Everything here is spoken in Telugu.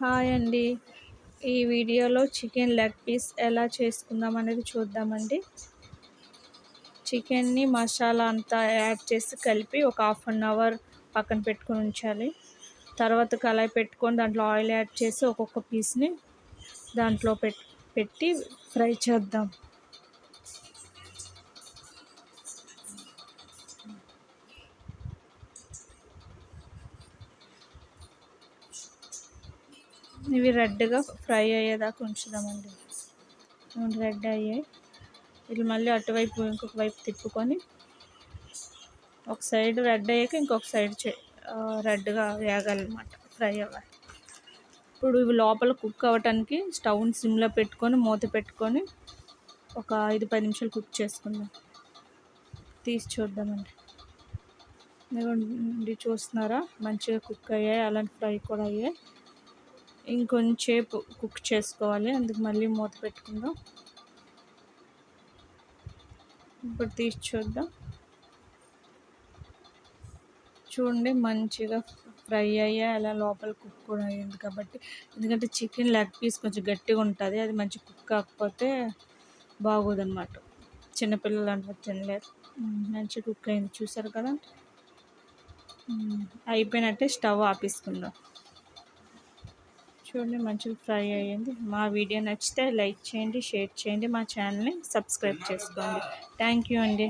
హాయ్ అండి. ఈ వీడియోలో చికెన్ లెగ్ పీస్ ఎలా చేసుకుందాం అనేది చూద్దామండి. చికెన్ని మసాలా అంతా యాడ్ చేసి కలిపి ఒక హాఫ్ అన్ అవర్ పక్కన పెట్టుకొని ఉంచాలి. తర్వాత కళాయి పెట్టుకొని దాంట్లో ఆయిల్ యాడ్ చేసి ఒక్కొక్క పీస్ని దాంట్లో పెట్టి ఫ్రై చేద్దాం. ఇవి రెడ్గా ఫ్రై అయ్యేదాకా ఉంచుదామండి. రెడ్ అయ్యాయి. వీళ్ళు మళ్ళీ అటువైపు ఇంకొక వైపు తిప్పుకొని ఒక సైడ్ రెడ్ అయ్యాక ఇంకొక సైడ్ రెడ్గా వేగాలన్నమాట ఫ్రై అవ్వాలి. ఇప్పుడు ఇవి లోపల కుక్ అవ్వటానికి స్టవ్ని సిమ్లో పెట్టుకొని మూత పెట్టుకొని ఒక ఐదు పది నిమిషాలు కుక్ చేసుకుందాం. తీసి చూద్దామండి. మీరు చూస్తున్నారా? మంచిగా కుక్ అయ్యాయి అలాంటి ఫ్రై కూడా అయ్యాయి. ఇంకొంచేపు కుక్ చేసుకోవాలి. అందుకు మళ్ళీ మూత పెట్టుకుందాం. ఇప్పుడు తీసి చూద్దాం. చూడండి మంచిగా ఫ్రై అయ్యా అలా లోపల కుక్ కూడా అయ్యింది కాబట్టి. ఎందుకంటే చికెన్ లెగ్ పీస్ కొంచెం గట్టిగా ఉంటుంది. అది మంచి కుక్ కాకపోతే బాగోదన్నమాట. చిన్నపిల్లలు అంటే తినలేరు. మంచి కుక్ అయింది. చూసారు కదా? అయిపోయినట్టే స్టవ్ ఆపేసుకుందాం. చూడండి మంచిగా ఫ్రై అయ్యింది. మా వీడియో నచ్చితే లైక్ చేయండి షేర్ చేయండి మా ఛానల్ని సబ్స్క్రైబ్ చేసుకోండి. థ్యాంక్ యూ అండి.